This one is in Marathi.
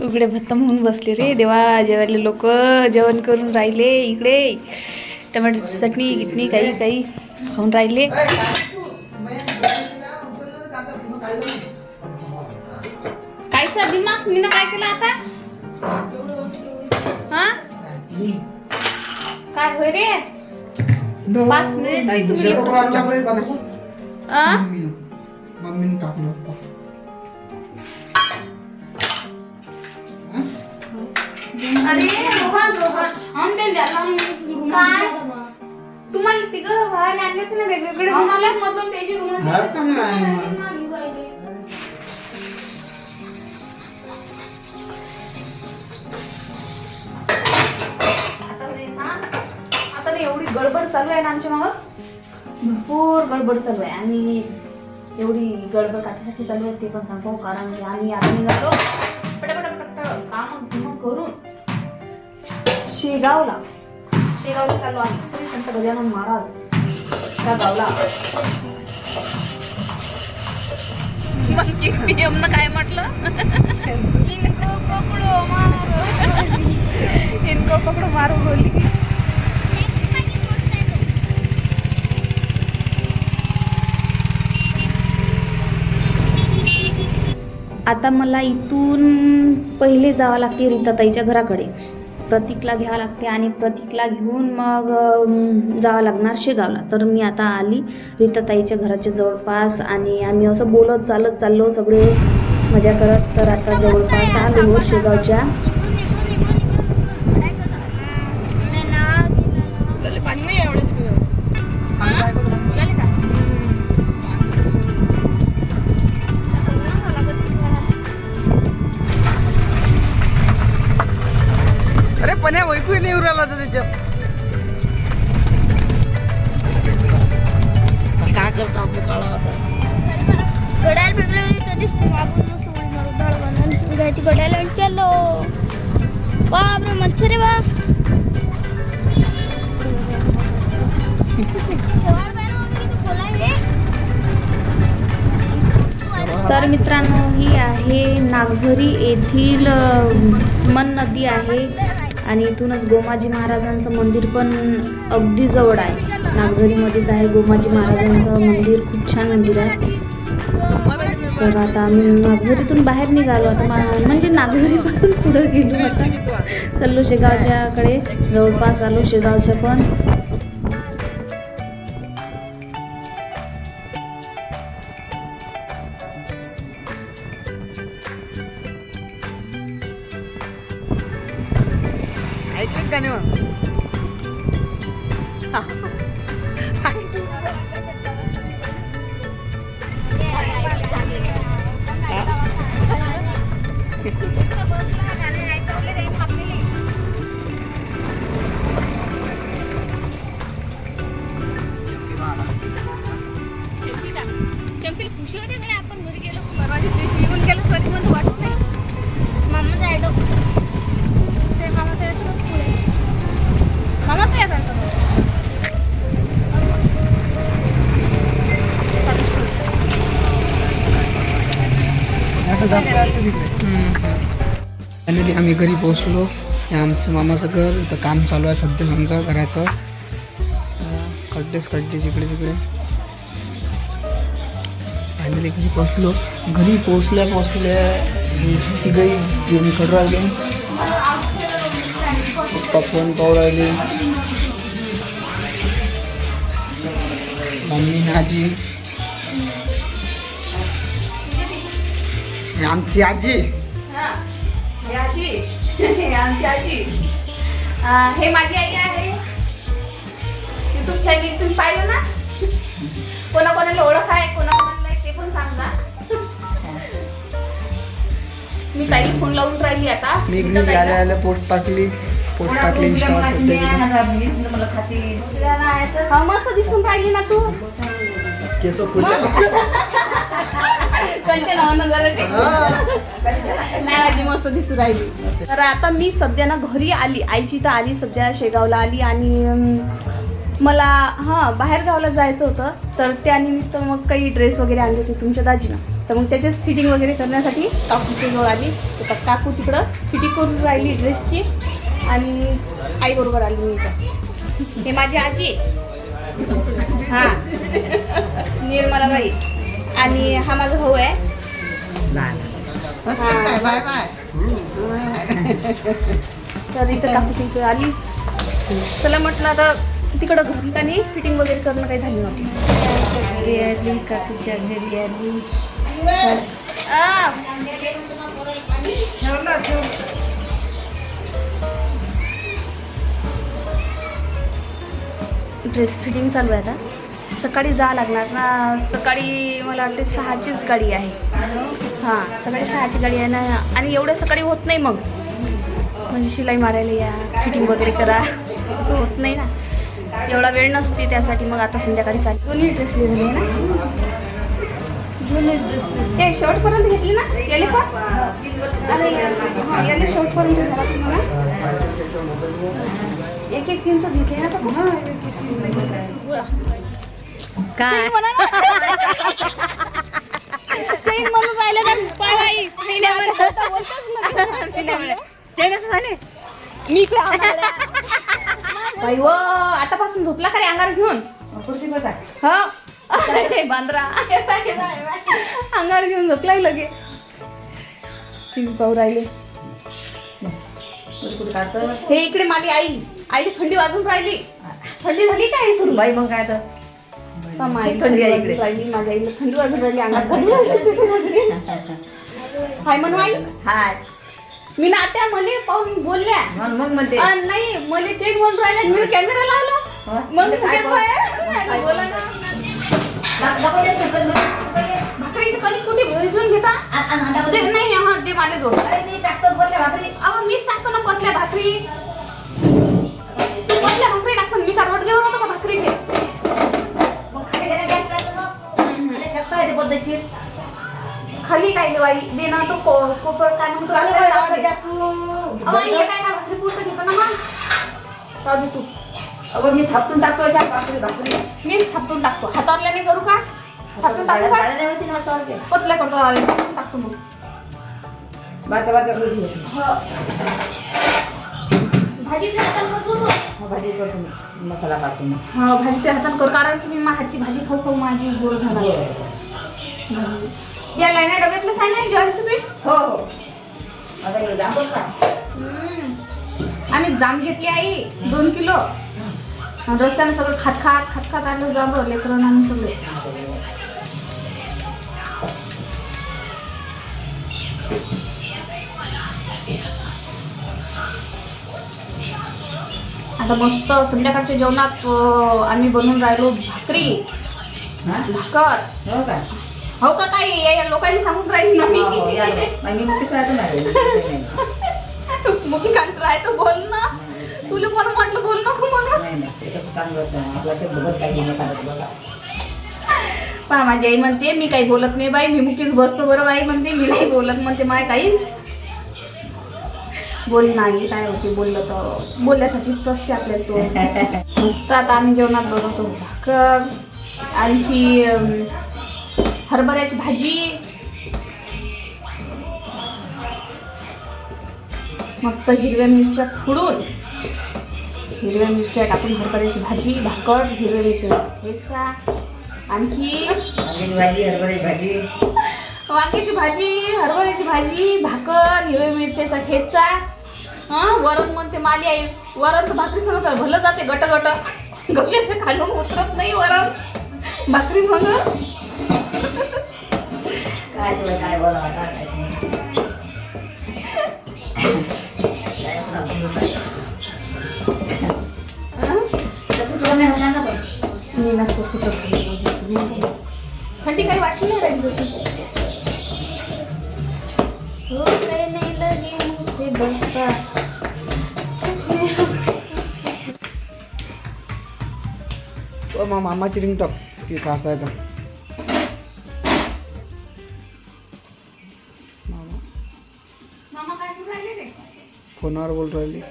उघडे भत्तम होऊन बसले रे देवा जेवायले लोक जेवण करून राहिले इकडे टमाटरची चटणी गिटणी काही काही खाऊन राहिले कायचा दिमाग मी काय केलं आता हा काय होय रे पाच मिनिट काय? तुम्हाला तिघं बाहेर आणले ना वेगवेगळे रूम आले बाहेर का नाही? आता रे ना आता रे एवढी गडबड चालू आहे ना आमच्या मागं? भरपूर गडबड चालू आहे. आणि एवढी गडबड काच्यासाठी चालू आहे ते पण सांगतो कारण की आम्ही आता निघालो. पटापट पटापट काम करून शेगावला. शेगावला चालू आम्ही. श्री संत गजानन महाराज त्या गावला. काय म्हटलं? इनको पकडो मारो. बोली आता मला इथून पहिले जावं लागते रीताताईच्या घराकडे. प्रतीकला घ्यावं लागते आणि प्रतीकला घेऊन मग जावं लागणार शेगावला. तर मी आता आली रीताताईच्या घराच्या जवळपास आणि आम्ही असं बोलत चालत चाललो सगळे मजा करत. तर आता जवळपास आलो शेगावच्या. अरे करता आपलं काळा आता घड्याळ वेगळे त्याची मागून सोळी मारून धाड बांधून घ्यायची घड्याळ आणि चाललो बापरे मच्छर रे बा तर मित्रांनो ही आहे नागझरी येथील मन नदी आहे. आणि इथूनच गोमाजी महाराजांचं मंदिर पण अगदी जवळ आहे. नागझरीमध्येच आहे गोमाजी महाराजांचं मंदिर खूप छान मंदिर आहे. तर आता आम्ही नागझरीतून बाहेर निघालो. आता मा- म्हणजे नागझरीपासून पुढं गेलो आता. चाललो शेगावच्याकडे जवळपास आलो शेगावच्या पण. फायनली आम्ही घरी पोहोचलो. हे आमचं मामाचं घर. इथं काम चालू आहे सध्या आमचं घराचं. अं, खड्डेच खड्डे जिकडे तिकडे. फायनली घरी पोहोचलो. घरी पोहोचल्या पोहोचल्या ही तिघही गेम खेळू राहिले. पप्पा फोन पाहू राहिले. मम्मी आजी. ही आमची आजी. हा. हे आजी. हे आमची आजी. हे माझी आई आहे. युट्यूब फॅमिली तुम्ही पाहिलं ना? कोणाकोणाला ओळख आहे कोणाकोणाला नाही ते पण सांगा मी ताई फोन लावून राहिली आता. मी इकडे ताईला. पोट टाकली पोट टाकली इंस्टावर सध्या गेली हा मस्त दिसून राहिली ना तू. केस फुटले कंचन नगराचे नाही आजी मस्त दिसू राहिली. तर आता मी सध्या ना घरी आली. आईची तर आली सध्या शेगावला आली आणि मला हां बाहेर गावाला जायचं होतं. तर त्यानिमित्त मग काही ड्रेस वगैरे आणले होते तुमच्या दाजीनं. तर मग त्याचीच फिटिंग वगैरे करण्यासाठी काकूच्या जवळ आली. तर काकू तिकडं फिटिंग करून राहिली ड्रेसची आणि आईबरोबर आली मी इथं. हे माझी आजी. हां. निर्मलाबाई. आणि हा माझा भाऊ आहे. हां. Bye bye. तर इथं काकूच्या इथं आली. चला म्हटलं आता तिकडं घरी त्यांनी फिटिंग वगैरे करणं काही झाली नव्हती. घरी आली काकूच्या घरी आली. आ, ड्रेस फिटिंग चालू आहे आता. सकाळी जा लागणार. ना सकाळी मला वाटते सहाचीच गाडी आहे. हां सकाळी सहाची गाडी आहे ना आणि एवढ्या सकाळी होत नाही मग. म्हणजे शिलाई मारायला या फिटिंग वगैरे करा. असं होत नाही ना. एवढा वेळ नसते त्यासाठी मग आता संध्याकाळी चालेल दोन्ही ड्रेस लिहिले ना? दोन्ही ड्रेस ते शर्टपर्यंत घेतली ना? गेले पण? अरे हां शर्टपर्यंत झाला तुम्हाला एक एक तीनचं घेते ना तर हां एक एक तीनचं काय? चैन म्हणून झाले. मी इकडे आंगाड्या. बाई व आतापासून झोपला का रे अंगार घेऊन? बघा हो. अरे बांद्रा. अंगार घेऊन झोपलाय लगे. टीव्ही पाहू राहिले. कुठे काढतं? हे इकडे माझी आई. आईला थंडी वाजून राहिली. थंडी झाली काय सुरू बाई मग काय तर का माझी खूप थंडी थंडी आहे वाजून इकडे. राहिली माझ्या आईला थंडी वाजून राहिली अंगात थंडी वाजली. सुटून वगैरे हाय म्हणू आई हाय. मी ना त्या मले पाहून बोलल्या. मग मग म्हणते. अन नाही मले चेक म्हणून राहिल्या. मी कॅमेरा लावला हो. मग काय फुगे बोल- पाय. काय बोला बोल- ना. दा- दाखव दे, दाखव दे, दाखव दे. भाकरीची कणिक कुठे घेता? आ- आ- आ- दाखव दे. दे. नाही हा दे मला जोड अरे, मी टाकतो बोलल्या भाकरी. अहो मीच टाकतो ना पतल्या भाकरी? तू भाकरी टाकतो? मी का रोडग्यावर होतो का शकतो आहे ते पद्धतशीर. खाली काय देवाई दे ना तो को कोपर काय म्हणतो? दे. अहो आई हे काय भाकरी पुरतं घेतो ना मग? राहू दे तू. अगं, मी थापटून टाकतो अशा भाकरी भाकरी. मीच थापटून टाकतो. हातावरल्याने करू का? थापटून टाकू का. पतल्या करतो आले थापटून टाकतो मग. होती. भाजी हाताने करतो तो. हा, भाजी करतो मी. मसाला मग हा हाताने कर. कारण की मी मा हातची भाजी खाऊ खाऊ माझी गोड झाला. या लाईना डब्यातलं सांग ज्वारीचं पीठ हो हो. आता हे दाखव का हम्म. आम्ही जाम घेतली आई दोन किलो. आणि रस्त्याने सगळं खात खात खात खात आलो जाम लेकरं आम्ही सगळे. आता मस्त संध्याकाळच्या जेवणात अं, आम्ही बनवून राहिलो भाकरी. हा? भाकर. हो का? हो का काय या या लोकांनी सांगून राहील ना हो, हो, मी ना. मग मी मुकीच राहतो ना रे. मग काय राहतो बोल ना. तुला कोण म्हटलं बोल नको म्हणून. नाही नाही ते कसं चांगलं असतं आपला शब्द बघ काही नाही काढत बघा. पहा माझी आई म्हणते मी काही बोलत नाही बाई मी मुकीच बसतो बरं आई म्हणते मी नाही बोलत म्हणते माय काहीच. बोल नाही काय होते बोललं तर. बोलण्यासाठीच असते आपल्याला तो. मस्त आता आम्ही जेवणात बनवतो भाकर आणखी अम, हरभऱ्याची भाजी. मस्त हिरव्या मिरच्या खुडून हिरव्या मिरच्या टाकून हरभऱ्याची भाजी भाकर हिरव्या मिरच्या ठेचा आणखी? वांग्याची भाजी हरभऱ्याची भाजी. वांग्याची भाजी हरभऱ्याची भाजी भाकर हिरव्या मिरच्याचा ठेचा. हा वरण म्हणते माली आई. वरण तर भाकरी संग तर भलं जाते गट गट गशाच्या खालून उतरत नाही वरण. भाकरी संग काय तुला काय बोलावं? हं? मी नसतो सुटत थंडी काही वाटली नाही राहिली जशी हो काय नाही लगे मुझसे बसता ओ मा मामाची रिंग टॉक ती का फोनवर बोल राहिली